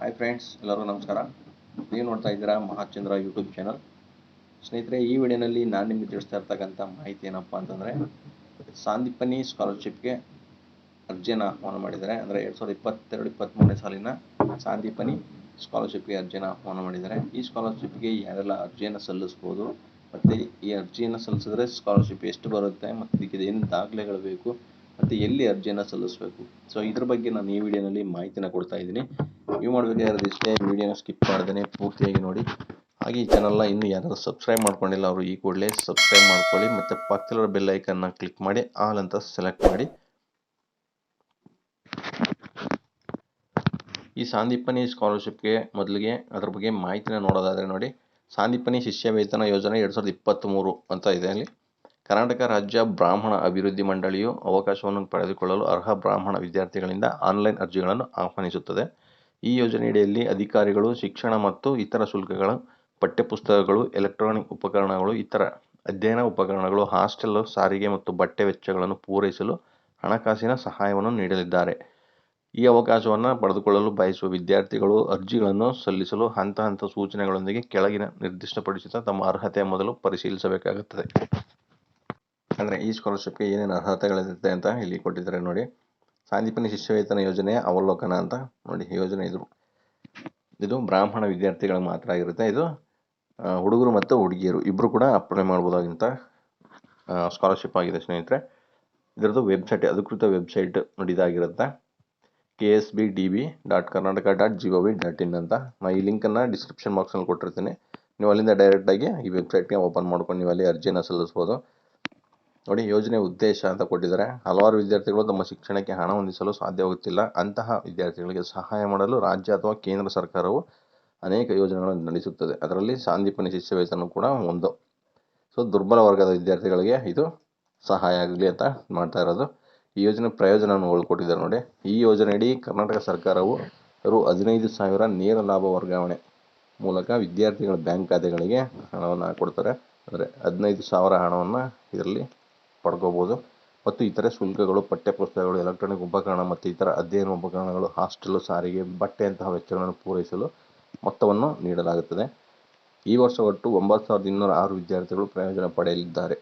Hi friends ಎಲ್ಲರೂ ನಮಸ್ಕಾರ. ನೀವು ನೋಡ್ತಾ ಇದ್ದೀರಾ ಮಹಾಚಂದ್ರ ಯೂಟ್ಯೂಬ್ ಚಾನಲ್ ಸ್ನೇಹಿತರೆ, ಈ ವಿಡಿಯೋನಲ್ಲಿ ನಾನು ನಿಮಗೆ ತಿಳಿಸ್ತಾ ಇರ್ತಕ್ಕಂಥ ಮಾಹಿತಿ ಏನಪ್ಪ ಅಂತಂದರೆ, ಸಾಂದೀಪನಿ ಸ್ಕಾಲರ್ಶಿಪ್ಗೆ ಅರ್ಜಿಯನ್ನು ಆಹ್ವಾನ ಮಾಡಿದ್ದಾರೆ. ಅಂದರೆ ಎರಡು ಸಾವಿರದ ಇಪ್ಪತ್ತೆರಡು ಇಪ್ಪತ್ತ್ಮೂರನೇ ಸಾಲಿನ ಸಾಂದಿಪನಿ ಸ್ಕಾಲರ್ಶಿಪ್ಗೆ ಅರ್ಜಿಯನ್ನು ಆಹ್ವಾನ ಮಾಡಿದ್ದಾರೆ. ಈ ಸ್ಕಾಲರ್ಶಿಪ್ಗೆ ಯಾರೆಲ್ಲ ಅರ್ಜಿಯನ್ನು ಸಲ್ಲಿಸ್ಬೋದು, ಮತ್ತು ಈ ಅರ್ಜಿಯನ್ನು ಸಲ್ಲಿಸಿದ್ರೆ ಸ್ಕಾಲರ್ಶಿಪ್ ಎಷ್ಟು ಬರುತ್ತೆ, ಮತ್ತು ಇದಕ್ಕೆ ಏನು ದಾಖಲೆಗಳು ಬೇಕು, ಮತ್ತು ಎಲ್ಲಿ ಅರ್ಜಿಯನ್ನು ಸಲ್ಲಿಸಬೇಕು. ಸೊ ಇದ್ರ ಬಗ್ಗೆ ನಾನು ಈ ವಿಡಿಯೋನಲ್ಲಿ ಮಾಹಿತಿನ ಕೊಡ್ತಾ ಇದ್ದೀನಿ. ನೀವು ಮಾಡಬೇಕಾಗಿರೋದು ಇಷ್ಟೇ ವಿಡಿಯೋನ ಸ್ಕಿಪ್ ಮಾಡ್ದೇ ಪೂರ್ತಿಯಾಗಿ ನೋಡಿ. ಹಾಗೆ ಈ ಚಾನಲ್ನ ಇನ್ನೂ ಯಾರಾದರೂ ಸಬ್ಸ್ಕ್ರೈಬ್ ಮಾಡ್ಕೊಂಡಿಲ್ಲ, ಅವರು ಈ ಕೂಡಲೇ ಸಬ್ಸ್ಕ್ರೈಬ್ ಮಾಡ್ಕೊಳ್ಳಿ. ಮತ್ತು ಪಕ್ಕದಲ್ಲಿರೋ ಬೆಲ್ ಐಕನ್ನ ಕ್ಲಿಕ್ ಮಾಡಿ ಆಲ್ ಅಂತ ಸೆಲೆಕ್ಟ್ ಮಾಡಿ. ಈ ಸಾಂದೀಪನಿ ಸ್ಕಾಲರ್ಶಿಪ್ಗೆ ಮೊದಲಿಗೆ ಅದ್ರ ಬಗ್ಗೆ ಮಾಹಿತಿನ ನೋಡೋದಾದರೆ ನೋಡಿ, ಸಾಂದೀಪನಿ ಶಿಷ್ಯ ವೇತನ ಯೋಜನೆ ಎರಡು ಸಾವಿರದ ಇಪ್ಪತ್ತ್ಮೂರು ಅಂತ ಇದೆ ಅಲ್ಲಿ. ಕರ್ನಾಟಕ ರಾಜ್ಯ ಬ್ರಾಹ್ಮಣ ಅಭಿವೃದ್ಧಿ ಮಂಡಳಿಯು ಅವಕಾಶವನ್ನು ಪಡೆದುಕೊಳ್ಳಲು ಅರ್ಹ ಬ್ರಾಹ್ಮಣ ವಿದ್ಯಾರ್ಥಿಗಳಿಂದ ಆನ್ಲೈನ್ ಅರ್ಜಿಗಳನ್ನು ಆಹ್ವಾನಿಸುತ್ತದೆ. ಈ ಯೋಜನೆಯಡಿಯಲ್ಲಿ ಅಧಿಕಾರಿಗಳು, ಶಿಕ್ಷಣ ಮತ್ತು ಇತರ ಶುಲ್ಕಗಳು ಪಠ್ಯಪುಸ್ತಕಗಳು, ಎಲೆಕ್ಟ್ರಾನಿಕ್ ಉಪಕರಣಗಳು, ಇತರ ಅಧ್ಯಯನ ಉಪಕರಣಗಳು, ಹಾಸ್ಟೆಲ್, ಸಾರಿಗೆ ಮತ್ತು ಬಟ್ಟೆ ವೆಚ್ಚಗಳನ್ನು ಪೂರೈಸಲು ಹಣಕಾಸಿನ ಸಹಾಯವನ್ನು ನೀಡಲಿದ್ದಾರೆ. ಈ ಅವಕಾಶವನ್ನು ಪಡೆದುಕೊಳ್ಳಲು ಬಯಸುವ ವಿದ್ಯಾರ್ಥಿಗಳು ಅರ್ಜಿಗಳನ್ನು ಸಲ್ಲಿಸಲು ಹಂತ ಹಂತ ಸೂಚನೆಗಳೊಂದಿಗೆ ಕೆಳಗಿನ ನಿರ್ದಿಷ್ಟಪಡಿಸಿದ ತಮ್ಮ ಅರ್ಹತೆಯ ಮೊದಲು ಪರಿಶೀಲಿಸಬೇಕಾಗುತ್ತದೆ. ಅಂದರೆ ಈ ಸ್ಕಾಲರ್ಶಿಪ್ಗೆ ಏನೇನು ಅರ್ಹತೆಗಳಿರುತ್ತೆ ಅಂತ ಇಲ್ಲಿ ಕೊಟ್ಟಿದ್ದಾರೆ ನೋಡಿ. ಸಾಂದೀಪನಿ ಶಿಷ್ಯವೇತನ ಯೋಜನೆಯ ಅವಲೋಕನ ಅಂತ ನೋಡಿ ಯೋಜನೆ ಇದು. ಇದು ಬ್ರಾಹ್ಮಣ ವಿದ್ಯಾರ್ಥಿಗಳಿಗೆ ಮಾತ್ರ ಆಗಿರುತ್ತೆ. ಇದು ಹುಡುಗರು ಮತ್ತು ಹುಡುಗಿಯರು ಇಬ್ಬರು ಕೂಡ ಅಪ್ಲೈ ಮಾಡ್ಬೋದಾಗಿಂತ ಸ್ಕಾಲರ್ಶಿಪ್ ಆಗಿದೆ ಸ್ನೇಹಿತರೆ. ಇದರದ್ದು ವೆಬ್ಸೈಟ್ ಅಧಿಕೃತ website ನೋಡಿದಾಗಿರುತ್ತೆ K S B D B dot Karnataka dot G O V dot in ಅಂತ ನಾನು ಈ ಲಿಂಕನ್ನು ಡಿಸ್ಕ್ರಿಪ್ಷನ್ ಬಾಕ್ಸಲ್ಲಿ ಕೊಟ್ಟಿರ್ತೀನಿ. ನೀವು ಅಲ್ಲಿಂದ ಡೈರೆಕ್ಟಾಗಿ ಈ ವೆಬ್ಸೈಟ್ಗೆ ಓಪನ್ ಮಾಡ್ಕೊಂಡು ನೀವು ಅಲ್ಲಿ ಅರ್ಜಿಯನ್ನು ಸಲ್ಲಿಸ್ಬೋದು. ನೋಡಿ, ಯೋಜನೆ ಉದ್ದೇಶ ಅಂತ ಕೊಟ್ಟಿದ್ದಾರೆ. ಹಲವಾರು ವಿದ್ಯಾರ್ಥಿಗಳು ತಮ್ಮ ಶಿಕ್ಷಣಕ್ಕೆ ಹಣ ಹೊಂದಿಸಲು ಸಾಧ್ಯವಾಗುತ್ತಿಲ್ಲ. ಅಂತಹ ವಿದ್ಯಾರ್ಥಿಗಳಿಗೆ ಸಹಾಯ ಮಾಡಲು ರಾಜ್ಯ ಅಥವಾ ಕೇಂದ್ರ ಸರ್ಕಾರವು ಅನೇಕ ಯೋಜನೆಗಳನ್ನು ನಡೆಸುತ್ತದೆ. ಅದರಲ್ಲಿ ಸಾಂದೀಪನಿ ಶಿಷ್ಯವೇತನ ಕೂಡ ಒಂದು. ಸೊ, ದುರ್ಬಲ ವರ್ಗದ ವಿದ್ಯಾರ್ಥಿಗಳಿಗೆ ಇದು ಸಹಾಯ ಆಗಲಿ ಅಂತ ಮಾಡ್ತಾ ಇರೋದು. ಈ ಯೋಜನೆ ಪ್ರಯೋಜನವನ್ನು ಕೊಟ್ಟಿದ್ದಾರೆ ನೋಡಿ. ಈ ಯೋಜನೆಯಡಿ ಕರ್ನಾಟಕ ಸರ್ಕಾರವು ರು ಹದಿನೈದು ಸಾವಿರ ನೇರ ಲಾಭ ವರ್ಗಾವಣೆ ಮೂಲಕ ವಿದ್ಯಾರ್ಥಿಗಳ ಬ್ಯಾಂಕ್ ಖಾತೆಗಳಿಗೆ ಹಣವನ್ನು ಕೊಡ್ತಾರೆ. ಅಂದರೆ ಹದಿನೈದು ಸಾವಿರ ಹಣವನ್ನು ಇದರಲ್ಲಿ ಪಡ್ಕೋಬೋದು. ಮತ್ತು ಇತರೆ ಶುಲ್ಕಗಳು, ಪಠ್ಯಪುಸ್ತಕಗಳು, ಎಲೆಕ್ಟ್ರಾನಿಕ್ ಉಪಕರಣ ಮತ್ತು ಇತರ ಅಧ್ಯಯನ ಉಪಕರಣಗಳು, ಹಾಸ್ಟೆಲ್, ಸಾರಿಗೆ ಬಟ್ಟೆಯಂತಹ ವೆಚ್ಚಗಳನ್ನು ಪೂರೈಸಲು ಮೊತ್ತವನ್ನು ನೀಡಲಾಗುತ್ತದೆ. ಈ ವರ್ಷ ಒಟ್ಟು ಒಂಬತ್ತು ಸಾವಿರದ ಇನ್ನೂರ ಆರು ವಿದ್ಯಾರ್ಥಿಗಳು ಪ್ರಯೋಜನ ಪಡೆಯಲಿದ್ದಾರೆ.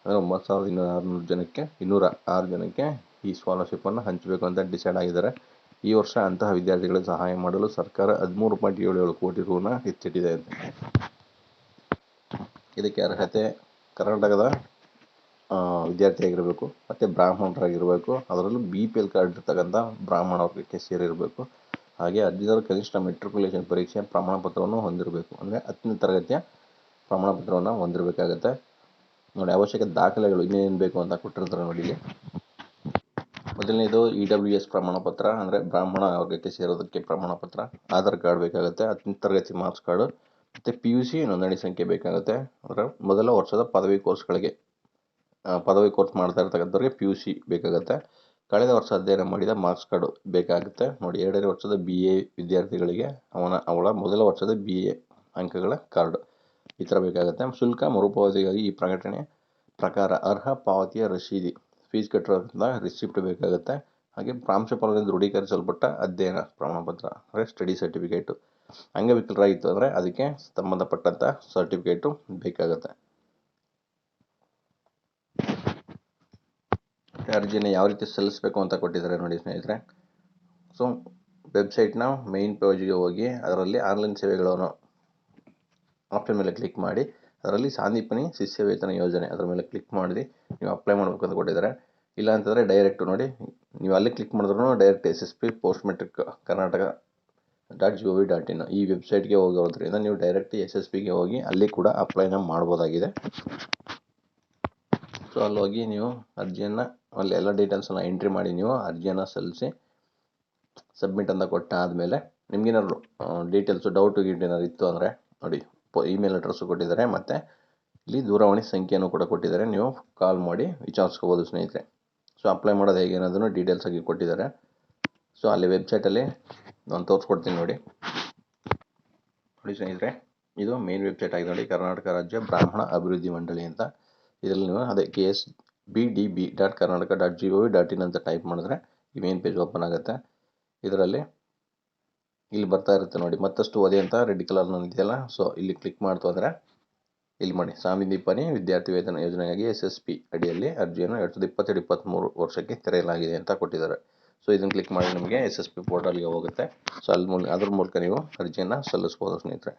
ಅಂದರೆ ಒಂಬತ್ತು ಸಾವಿರದ ಇನ್ನೂರ ಆರುನೂರು ಜನಕ್ಕೆ, ಇನ್ನೂರ ಆರು ಜನಕ್ಕೆ ಈ ಸ್ಕಾಲರ್ಶಿಪ್ಪನ್ನು ಹಂಚಬೇಕು ಅಂತ ಡಿಸೈಡ್ ಆಗಿದ್ದಾರೆ. ಈ ವರ್ಷ ಅಂತಹ ವಿದ್ಯಾರ್ಥಿಗಳಿಗೆ ಸಹಾಯ ಮಾಡಲು ಸರ್ಕಾರ ಹದಿಮೂರು ಪಾಯಿಂಟ್ ಏಳು ಏಳು ಕೋಟಿ ರೂನ ಹೆಚ್ಚಿಟ್ಟಿದೆ ಅಂತ. ಇದಕ್ಕೆ ಅರ್ಹತೆ ಕರ್ನಾಟಕದ ವಿದ್ಯಾರ್ಥಿಯಾಗಿರಬೇಕು ಮತ್ತು ಬ್ರಾಹ್ಮಣರಾಗಿರಬೇಕು, ಅದರಲ್ಲೂ ಬಿ ಪಿ ಎಲ್ ಕಾರ್ಡ್ ಇರ್ತಕ್ಕಂಥ ಬ್ರಾಹ್ಮಣ ವರ್ಗಕ್ಕೆ ಸೇರಿರಬೇಕು. ಹಾಗೆ ಹದಿನಾರು ಕನಿಷ್ಠ ಮೆಟ್ರಿಕ್ಯುಲೇಷನ್ ಪರೀಕ್ಷೆ ಪ್ರಮಾಣ ಪತ್ರವನ್ನು ಹೊಂದಿರಬೇಕು. ಅಂದರೆ ಹತ್ತನೇ ತರಗತಿಯ ಪ್ರಮಾಣ ಪತ್ರವನ್ನು ಹೊಂದಿರಬೇಕಾಗತ್ತೆ. ನೋಡಿ, ಅವಶ್ಯಕ ದಾಖಲೆಗಳು ಇನ್ನೇನು ಬೇಕು ಅಂತ ಕೊಟ್ಟಿರ್ತಾರೆ ನೋಡಿ ಇಲ್ಲಿ. ಮೊದಲನೇದು ಇ ಡಬ್ಲ್ಯೂ ಎಸ್ ಪ್ರಮಾಣ ಪತ್ರ ಅಂದರೆ ಬ್ರಾಹ್ಮಣ ವರ್ಗಕ್ಕೆ ಸೇರೋದಕ್ಕೆ ಪ್ರಮಾಣ ಪತ್ರ ಆಧಾರ್ ಕಾರ್ಡ್ ಬೇಕಾಗುತ್ತೆ, ಹತ್ತನೇ ತರಗತಿ ಮಾರ್ಕ್ಸ್ ಕಾರ್ಡು, ಮತ್ತು ಪಿ ಯು ಸಿ ನೋಂದಣಿ ಸಂಖ್ಯೆ ಬೇಕಾಗುತ್ತೆ. ಅಂದರೆ ಮೊದಲ ವರ್ಷದ ಪದವಿ ಕೋರ್ಸ್ಗಳಿಗೆ ಪದವಿ ಕೋರ್ಸ್ ಮಾಡ್ತಾ ಇರ್ತಕ್ಕಂಥವ್ರಿಗೆ ಪಿ ಯು ಸಿ ಬೇಕಾಗುತ್ತೆ. ಕಳೆದ ವರ್ಷ ಅಧ್ಯಯನ ಮಾಡಿದ ಮಾರ್ಕ್ಸ್ ಕಾರ್ಡು ಬೇಕಾಗುತ್ತೆ. ನೋಡಿ, ಎರಡನೇ ವರ್ಷದ ಬಿ ಎ ವಿದ್ಯಾರ್ಥಿಗಳಿಗೆ ಅವನ, ಅವಳ ಮೊದಲ ವರ್ಷದ ಬಿ ಎ ಅಂಕಗಳ ಕಾರ್ಡು ಈ ಥರ ಬೇಕಾಗುತ್ತೆ. ಶುಲ್ಕ, ಮರುಪಾವತಿಗಾಗಿ ಈ ಪ್ರಕಟಣೆ ಪ್ರಕಾರ ಅರ್ಹ ಪಾವತಿಯ ರಶೀದಿ, ಫೀಸ್ ಕಟ್ಟಿರೋದ್ರಿಂದ ರಿಸಿಪ್ಟ್ ಬೇಕಾಗುತ್ತೆ. ಹಾಗೆ ಪ್ರಾಂಶುಪಾಲರಿಂದ ದೃಢೀಕರಿಸಲ್ಪಟ್ಟ ಅಧ್ಯಯನ ಪ್ರಮಾಣಪತ್ರ, ಅಂದರೆ ಸ್ಟಡಿ ಸರ್ಟಿಫಿಕೇಟು. ಅಂಗವಿಕಲರಾಗಿತ್ತು ಅಂದರೆ ಅದಕ್ಕೆ ಸಂಬಂಧಪಟ್ಟಂಥ ಸರ್ಟಿಫಿಕೇಟು ಬೇಕಾಗುತ್ತೆ. ಅರ್ಜಿನ ಯಾವ ರೀತಿ ಸಲ್ಲಿಸಬೇಕು ಅಂತ ಕೊಟ್ಟಿದ್ದಾರೆ ನೋಡಿ ಸ್ನೇಹಿತರೆ. ಸೊ ವೆಬ್ಸೈಟ್ನ ಮೇಯ್ನ್ ಪೇಜ್ಗೆ ಹೋಗಿ ಅದರಲ್ಲಿ ಆನ್ಲೈನ್ ಸೇವೆಗಳನ್ನು ಆಪ್ಷನ್ ಮೇಲೆ ಕ್ಲಿಕ್ ಮಾಡಿ, ಅದರಲ್ಲಿ ಸಾಂದೀಪನಿ ಶಿಷ್ಯ ವೇತನ ಯೋಜನೆ ಅದರ ಮೇಲೆ ಕ್ಲಿಕ್ ಮಾಡಿ ನೀವು ಅಪ್ಲೈ ಮಾಡಬೇಕು ಅಂತ ಕೊಟ್ಟಿದ್ದಾರೆ. ಇಲ್ಲ ಅಂತಂದರೆ ಡೈರೆಕ್ಟ್ ನೋಡಿ, ನೀವು ಅಲ್ಲಿ ಕ್ಲಿಕ್ ಮಾಡಿದ್ರೂ direct S S P post matric Karnataka dot G O V dot in ಈ ವೆಬ್ಸೈಟ್ಗೆ ಹೋಗೋದ್ರಿಂದ ನೀವು ಡೈರೆಕ್ಟ್ ಎಸ್ ಎಸ್ ಪಿಗೆ ಹೋಗಿ ಅಲ್ಲಿ ಕೂಡ ಅಪ್ಲೈನ ಮಾಡ್ಬೋದಾಗಿದೆ. ಸೊ ಅಲ್ಲಿ ಹೋಗಿ ನೀವು ಅರ್ಜಿಯನ್ನು, ಅಲ್ಲಿ ಎಲ್ಲ ಡೀಟೇಲ್ಸನ್ನು ಎಂಟ್ರಿ ಮಾಡಿ ನೀವು ಅರ್ಜಿಯನ್ನು ಸಲ್ಲಿಸಿ ಸಬ್ಮಿಟ್ ಅಂತ ಕೊಟ್ಟಾದಮೇಲೆ ನಿಮ್ಗೇನಾದ್ರು ಡೀಟೇಲ್ಸು ಡೌಟು ಗೀಟ್ ಏನಾದ್ರು ಇತ್ತು ಅಂದರೆ ನೋಡಿ ಇಮೇಲ್ ಅಡ್ರೆಸ್ಸು ಕೊಟ್ಟಿದ್ದಾರೆ ಮತ್ತು ಇಲ್ಲಿ ದೂರವಾಣಿ ಸಂಖ್ಯೆಯನ್ನು ಕೂಡ ಕೊಟ್ಟಿದ್ದಾರೆ. ನೀವು ಕಾಲ್ ಮಾಡಿ ವಿಚಾರಿಸ್ಕೋಬೋದು ಸ್ನೇಹಿತರೆ. ಸೊ ಅಪ್ಲೈ ಮಾಡೋದು ಹೇಗೆ ಅನ್ನೋದನ್ನು ಡೀಟೇಲ್ಸ್ ಆಗಿ ಕೊಟ್ಟಿದ್ದಾರೆ. ಸೊ ಅಲ್ಲಿ ವೆಬ್ಸೈಟಲ್ಲಿ ನಾನು ತೋರಿಸ್ಕೊಡ್ತೀನಿ ನೋಡಿ. ನೋಡಿ ಸ್ನೇಹಿತರೆ, ಇದು ಮೇನ್ ವೆಬ್ಸೈಟ್ ಆಗಿದೆ ನೋಡಿ. ಕರ್ನಾಟಕ ರಾಜ್ಯ ಬ್ರಾಹ್ಮಣ ಅಭಿವೃದ್ಧಿ ಮಂಡಳಿ ಅಂತ. ಇದರಲ್ಲಿ ನೀವು ಅದೇ K S B D B dot Karnataka dot G O V dot in ಅಂತ ಟೈಪ್ ಮಾಡಿದ್ರೆ ಈ ಮೇನ್ ಪೇಜ್ ಓಪನ್ ಆಗುತ್ತೆ. ಇದರಲ್ಲಿ ಇಲ್ಲಿ ಬರ್ತಾ ಇರುತ್ತೆ ನೋಡಿ. ಮತ್ತಷ್ಟು ಓದಿ ಅಂತ ರೆಡ್ ಕಲರ್ನಲ್ಲಿ ಇದೆಯಲ್ಲ ಸೊ ಇಲ್ಲಿ ಕ್ಲಿಕ್ ಮಾಡ್ತು ಅಂದರೆ ಇಲ್ಲಿ ಮಾಡಿ. ಸಾಮಿದೀಪನಿ ವಿದ್ಯಾರ್ಥಿ ವೇತನ ಯೋಜನೆಗಾಗಿ ಎಸ್ ಎಸ್ ಪಿ ಅಡಿಯಲ್ಲಿ ಅರ್ಜಿಯನ್ನು ಎರಡು ಸಾವಿರದ ಇಪ್ಪತ್ತೆರಡು, ಇಪ್ಪತ್ತ್ಮೂರು ವರ್ಷಕ್ಕೆ ತೆರೆಯಲಾಗಿದೆ ಅಂತ ಕೊಟ್ಟಿದ್ದಾರೆ. ಸೊ ಇದನ್ನು ಕ್ಲಿಕ್ ಮಾಡಿ ನಿಮಗೆ ಎಸ್ ಎಸ್ ಪಿ ಪೋರ್ಟಲ್ಗೆ ಹೋಗುತ್ತೆ. ಸೊ ಅಲ್ಲಿ ಮೂಲ ಅದ್ರ ಮೂಲಕ ನೀವು ಅರ್ಜಿಯನ್ನು ಸಲ್ಲಿಸ್ಬೋದು ಸ್ನೇಹಿತರೆ.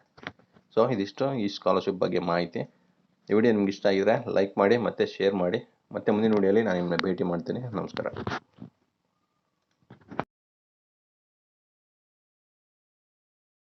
ಸೊ ಇದಿಷ್ಟು ಈ ಸ್ಕಾಲರ್ಶಿಪ್ ಬಗ್ಗೆ ಮಾಹಿತಿ. ಈ ವಿಡಿಯೋ ನಿಮ್ಗೆ ಇಷ್ಟ ಆಗಿದ್ರೆ ಲೈಕ್ ಮಾಡಿ ಮತ್ತು ಶೇರ್ ಮಾಡಿ. ಮತ್ತೆ ಮುಂದಿನ ವಿಡಿಯೋಲಿ ನಾನು ನಿಮ್ಮನ್ನ ಭೇಟಿ ಮಾಡ್ತೀನಿ. ನಮಸ್ಕಾರ.